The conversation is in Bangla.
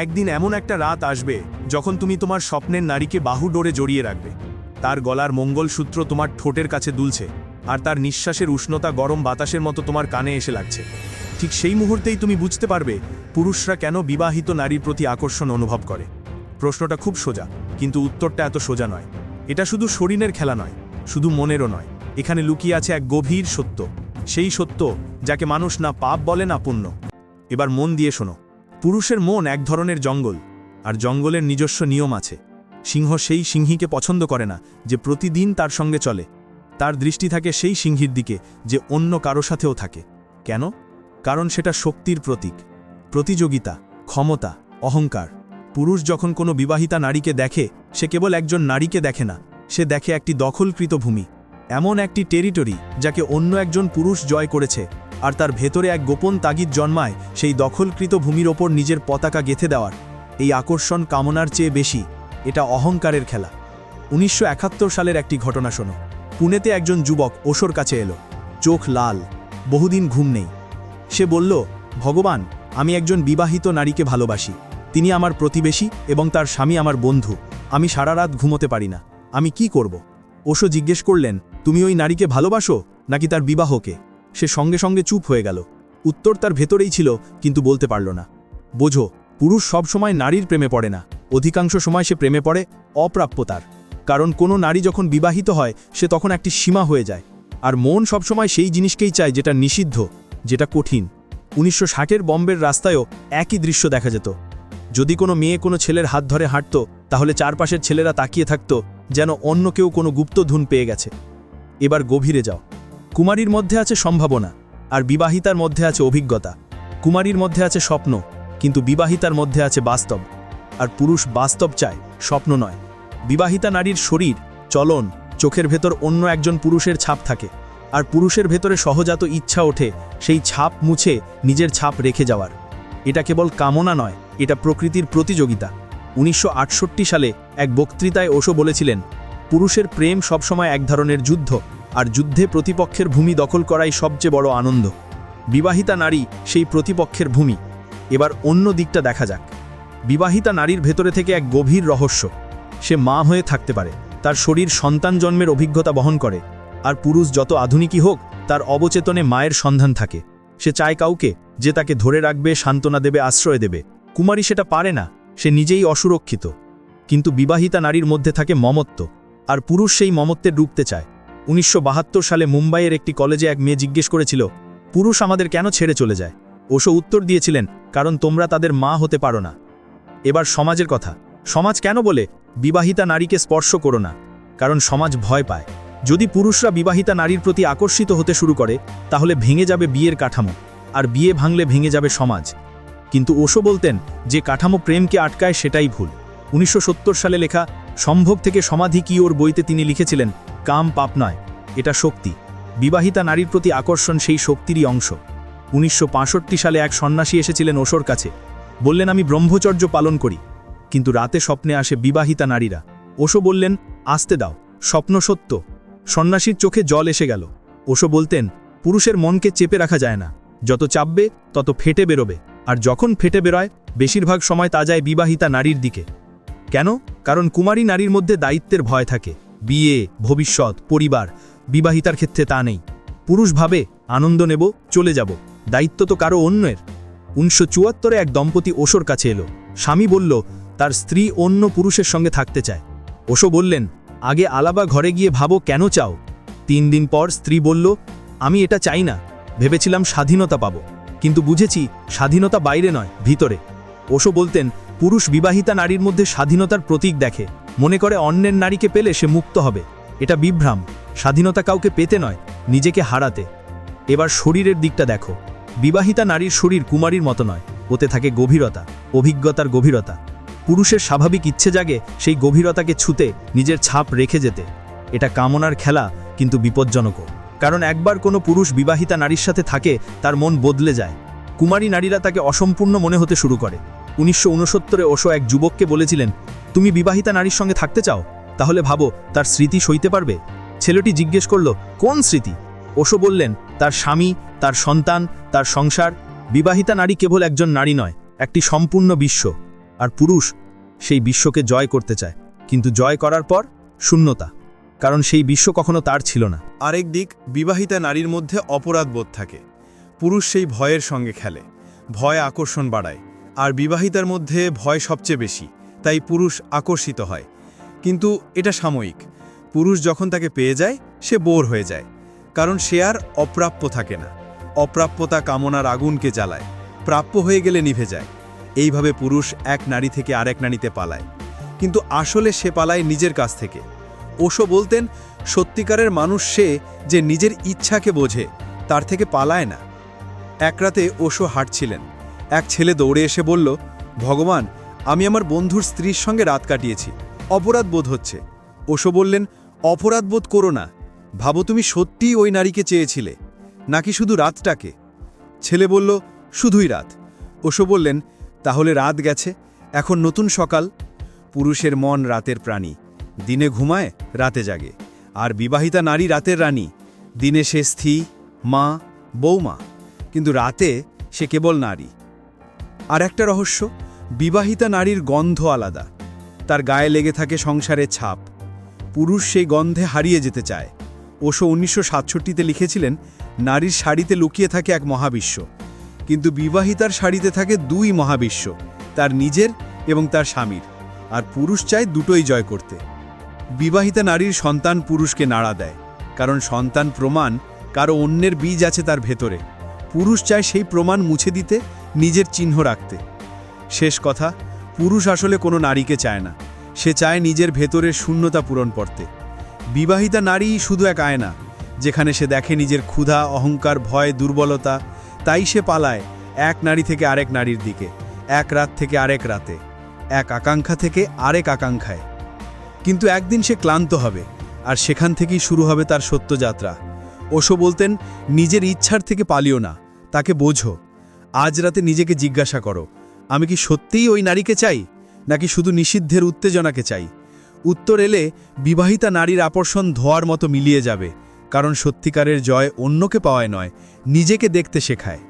একদিন এমন একটা রাত আসবে যখন তুমি তোমার স্বপ্নের নারীকে বাহু ডোরে জড়িয়ে রাখবে। তার গলার মঙ্গলসূত্র তোমার ঠোঁটের কাছে দুলছে, আর তার নিঃশ্বাসের উষ্ণতা গরম বাতাসের মতো তোমার কানে এসে লাগছে। ঠিক সেই মুহূর্তেই তুমি বুঝতে পারবে, পুরুষরা কেন বিবাহিত নারীর প্রতি আকর্ষণ অনুভব করে। প্রশ্নটা খুব সোজা, কিন্তু উত্তরটা এত সোজা নয়। এটা শুধু শরীরের খেলা নয়, শুধু মনেরও নয়। এখানে লুকিয়ে আছে এক গভীর সত্য, সেই সত্য যাকে মানুষ না পাপ বলে না পুণ্য। এবার মন দিয়ে শোনো। পুরুষের মন এক ধরনের জঙ্গল, আর জঙ্গলের নিজস্ব নিয়ম আছে। সিংহ সেই সিংহীকে পছন্দ করে না, যে প্রতিদিন তার সঙ্গে চলে। তার দৃষ্টি থাকে সেই সিংহীর দিকে, যে অন্য কারও সাথেও থাকে। কেন? কারণ সেটা শক্তির প্রতীক। প্রতিযোগিতা, ক্ষমতা, অহংকার। পুরুষ যখন কোনো বিবাহিতা নারীকে দেখে, সে কেবল একজন নারীকে দেখে না, সে দেখে একটি দখলকৃত ভূমি। এমন একটি টেরিটরি যাকে অন্য একজন পুরুষ জয় করেছে। আর তার ভেতরে এক গোপন তাগিদ জন্মায় সেই দখলকৃত ভূমির ওপর নিজের পতাকা গেথে দেওয়ার। এই আকর্ষণ কামনার চেয়ে বেশি, এটা অহংকারের খেলা। উনিশশো একাত্তর সালের একটি ঘটনা শোনো। পুনেতে একজন যুবক ওশোর কাছে এলো। চোখ লাল, বহুদিন ঘুম নেই। সে বলল, ভগবান, আমি একজন বিবাহিত নারীকে ভালোবাসি। তিনি আমার প্রতিবেশী এবং তার স্বামী আমার বন্ধু। আমি সারা রাত ঘুমোতে পারি না। আমি কি করব? ওশো জিজ্ঞেস করলেন, তুমি ওই নারীকে ভালোবাসো নাকি তার বিবাহকে? সে সঙ্গে সঙ্গে চুপ হয়ে গেল। উত্তর তার ভেতরেই ছিল, কিন্তু বলতে পারল না। বোঝো, পুরুষ সব সময় নারীর প্রেমে পড়ে না। অধিকাংশ সময় সে প্রেমে পড়ে অপ্রাপ্যতার কারণ কোনো নারী যখন বিবাহিত হয়, সে তখন একটি সীমা হয়ে যায়। আর মন সবসময় সেই জিনিসকেই চায় যেটা নিষিদ্ধ, যেটা কঠিন। উনিশশো ষাটের বম্বের রাস্তায়ও একই দৃশ্য দেখা যেত। যদি কোনো মেয়ে কোনো ছেলের হাত ধরে হাঁটত, তাহলে চারপাশের ছেলেরা তাকিয়ে থাকত, যেন অন্য কেউ কোনো গুপ্তধুন পেয়ে গেছে। এবার গভীরে যাও। কুমারীর মধ্যে আছে সম্ভাবনা, আর বিবাহিতার মধ্যে আছে অভিজ্ঞতা। কুমারীর মধ্যে আছে স্বপ্ন, কিন্তু বিবাহিতার মধ্যে আছে বাস্তব। আর পুরুষ বাস্তব চায় স্বপ্ন নয়। বিবাহিতা নারীর শরীর, চলন, চোখের ভেতর অন্য একজন পুরুষের ছাপ থাকে। আর পুরুষের ভেতরে সহজাত ইচ্ছা ওঠে সেই ছাপ মুছে নিজের ছাপ রেখে যাওয়ার। এটা কেবল কামনা নয়, এটা প্রকৃতির প্রতিযোগিতা। উনিশশো আটষট্টি সালে এক বক্তৃতায় ওশো বলেছিলেন, পুরুষের প্রেম সবসময় এক ধরনের যুদ্ধ আর যুদ্ধে প্রতিপক্ষের ভূমি দখল করাই সবচেয়ে বড় আনন্দ। বিবাহিতা নারী সেই প্রতিপক্ষের ভূমি। এবার অন্য দিকটা দেখা যাক। বিবাহিতা নারীর ভেতরে থেকে এক গভীর রহস্য। সে মা হয়ে থাকতে পারে, তার শরীর সন্তান জন্মের অভিজ্ঞতা বহন করে, আর পুরুষ যত আধুনিকই হোক, তার অবচেতনে মায়ের সন্ধান থাকে। সে চায় কাউকে যে তাকে ধরে রাখবে, সান্ত্বনা দেবে, আশ্রয় দেবে। কুমারী সেটা পারে না, সে নিজেই অসুরক্ষিত। কিন্তু বিবাহিতা নারীর মধ্যে থাকে মমত্ব, আর পুরুষ সেই মমত্বে ডুবতে চায়। উনিশশো বাহাত্তর সালে মুম্বাইয়ের একটি কলেজে এক মেয়ে জিজ্ঞেস করেছিল, পুরুষ আমাদের কেন ছেড়ে চলে যায়? ওশো উত্তর দিয়েছিলেন, কারণ তোমরা তাদের মা হতে পারো না। এবার সমাজের কথা, সমাজ কেন বলে, বিবাহিতা নারীকে স্পর্শ করো না? কারণ সমাজ ভয় পায়। যদি পুরুষরা বিবাহিতা নারীর প্রতি আকর্ষিত হতে শুরু করে, তাহলে ভেঙে যাবে বিয়ের কাঠামো, আর বিয়ে ভাঙলে ভেঙে যাবে সমাজ। কিন্তু ওশো বলতেন, যে কাঠামো প্রেমকে আটকায় সেটাই ভুল। উনিশশো সত্তর সালে লেখা সম্ভব থেকে সমাধি কি ওর বইতে তিনি লিখেছিলেন কাম পাপ নয়, এটা শক্তি। বিবাহিতা নারীর প্রতি আকর্ষণ সেই শক্তিরই অংশ। উনিশশো সালে এক সন্ন্যাসী এসেছিলেন ওশোর কাছে। বললেন, আমি ব্রহ্মচর্য পালন করি, কিন্তু রাতে স্বপ্নে আসে বিবাহিতা নারীরা। ওশো বললেন, আসতে দাও, স্বপ্ন সত্য। সন্ন্যাসীর চোখে জল এসে গেল। ওশো বলতেন, পুরুষের মনকে চেপে রাখা যায় না। যত চাপবে, তত ফেটে বেরোবে, আর যখন ফেটে বেরোয়, বেশিরভাগ সময় তা যায় বিবাহিতা নারীর দিকে। কেন? কারণ কুমারী নারীর মধ্যে দায়িত্বের ভয় থাকে। বিয়ে, ভবিষ্যৎ, পরিবার, বিবাহিতার ক্ষেত্রে তা নেই। পুরুষ ভাবে আনন্দ নেব, চলে যাব। দায়িত্ব তো কারও অন্যের। উনিশশো চুয়াত্তরে এক দম্পতি ওশোর কাছে এলো। স্বামী বলল, তার স্ত্রী অন্য পুরুষের সঙ্গে থাকতে চায়। ওশো বললেন, আগে আলাবা ঘরে গিয়ে ভাবো কেন চাও? তিন দিন পর স্ত্রী বলল, আমি এটা চাই না। ভেবেছিলাম স্বাধীনতা পাবো। কিন্তু বুঝেছি, স্বাধীনতা বাইরে নয়, ভিতরে। ওশো বলতেন, পুরুষ বিবাহিতা নারীর মধ্যে স্বাধীনতার প্রতীক দেখে। মনে করে অন্যের নারীকে পেলে সে মুক্ত হবে। এটা বিভ্রাম। স্বাধীনতা কাউকে পেতে নয়, নিজেকে হারাতে। এবার শরীরের দিকটা দেখো। বিবাহিতা নারীর শরীর কুমারীর মতো নয়, ওতে থাকে গভীরতা, অভিজ্ঞতার গভীরতা। পুরুষের স্বাভাবিক ইচ্ছে জাগে সেই গভীরতাকে ছুতে, নিজের ছাপ রেখে যেতে। এটা কামনার খেলা, কিন্তু বিপজ্জনকও। কারণ একবার কোনো পুরুষ বিবাহিতা নারীর সাথে থাকে, তার মন বদলে যায়। কুমারী নারীরা তাকে অসম্পূর্ণ মনে হতে শুরু করে। উনিশশো উনসত্তরে ওশো এক যুবককে বলেছিলেন তুমি বিবাহিতা নারীর সঙ্গে থাকতে চাও? তাহলে ভাবো, তার স্মৃতি সইতে পারবে? ছেলেটি জিজ্ঞেস করল, কোন স্মৃতি? ওশো বললেন, তার স্বামী, তার সন্তান, তার সংসার। বিবাহিতা নারী কেবল একজন নারী নয়, একটি সম্পূর্ণ বিশ্ব। আর পুরুষ, সেই বিশ্বকে জয় করতে চায়। কিন্তু জয় করার পর, শূন্যতা। কারণ সেই বিশ্ব কখনো তার ছিল না। আরেক দিক, বিবাহিতা নারীর মধ্যে অপরাধবোধ থাকে। পুরুষ সেই ভয়ের সঙ্গে খেলে। ভয় আকর্ষণ বাড়ায়। আর বিবাহিতার মধ্যে ভয় সবচেয়ে বেশি। তাই পুরুষ আকর্ষিত হয়। কিন্তু এটা সাময়িক। পুরুষ যখন তাকে পেয়ে যায়, সে বোর হয়ে যায়। কারণ সে আর অপ্রাপ্য থাকে না। অপ্রাপ্যতা কামনার আগুনকে জ্বালায়। প্রাপ্য হয়ে গেলে নিভে যায়। এইভাবে পুরুষ এক নারী থেকে আরেক নারীতে পালায়। কিন্তু আসলে সে পালায় নিজের কাছ থেকে। ওশো বলতেন, সত্যিকারের মানুষ সে যে নিজের ইচ্ছাকে বোঝে, তার থেকে পালায় না। এক রাতে ওশো হাঁটছিলেন। এক ছেলে দৌড়ে এসে বলল, ভগবান আমি আমার বন্ধুর স্ত্রীর সঙ্গে রাত কাটিয়েছি। অপরাধ বোধ হচ্ছে। ওশো বললেন, অপরাধ বোধ করো না। ভাবো তুমি সত্যিই ওই নারীকে চেয়েছিলে, নাকি শুধু রাতটাকে? ছেলে বলল, শুধুই রাত। ওশো বললেন, তাহলে রাত গেছে, এখন নতুন সকাল। পুরুষের মন রাতের প্রাণী, দিনে ঘুমায়, রাতে জাগে। আর বিবাহিতা নারী রাতের রানী, দিনে সে স্থি মা বৌমা কিন্তু রাতে সে কেবল নারী। আর একটা রহস্য? বিবাহিতা নারীর গন্ধ আলাদা। তার গায়ে লেগে থাকে সংসারের ছাপ। পুরুষ সেই গন্ধে হারিয়ে যেতে চায়। ওশো উনিশশো সাতষট্টিতে লিখেছিলেন, নারীর শাড়িতে লুকিয়ে থাকে এক মহাবিশ্ব। কিন্তু বিবাহিতার শাড়িতে থাকে দুই মহাবিশ্ব, তার নিজের এবং তার স্বামীর। আর পুরুষ চায় দুটোই জয় করতে। বিবাহিতা নারীর সন্তান পুরুষকে নাড়া দেয়, কারণ সন্তান প্রমাণ কারও অন্যের বীজ আছে তার ভেতরে। পুরুষ চায় সেই প্রমাণ মুছে দিতে, নিজের চিহ্ন রাখতে। শেষ কথা, পুরুষ আসলে কোনো নারীকে চায় না। সে চায় নিজের ভেতরের শূন্যতা পূরণ করতে। বিবাহিতা নারী শুধু এক আয়না, যেখানে সে দেখে নিজের ক্ষুধা, অহংকার, ভয়, দুর্বলতা, তাই সে পালায় এক নারী থেকে আরেক নারীর দিকে, এক রাত থেকে আরেক রাতে, এক আকাঙ্ক্ষা থেকে আরেক আকাঙ্ক্ষায়। কিন্তু একদিন সে ক্লান্ত হবে, আর সেখান থেকেই শুরু হবে তার সত্যযাত্রা। ওশো বলতেন, নিজের ইচ্ছার থেকে পালিও না, তাকে বোঝো। আজ রাতে নিজেকে জিজ্ঞাসা করো আমি কি সত্যিই ওই নারীকে চাই, নাকি শুধু নিষিদ্ধের উত্তেজনাকে চাই? উত্তর এলে বিবাহিতা নারীর আকর্ষণ ধোয়ার মতো মিলিয়ে যাবে, কারণ সত্যিকারের জয় অন্যকে পাওয়ায় নয়, নিজেকে দেখতে শেখায়।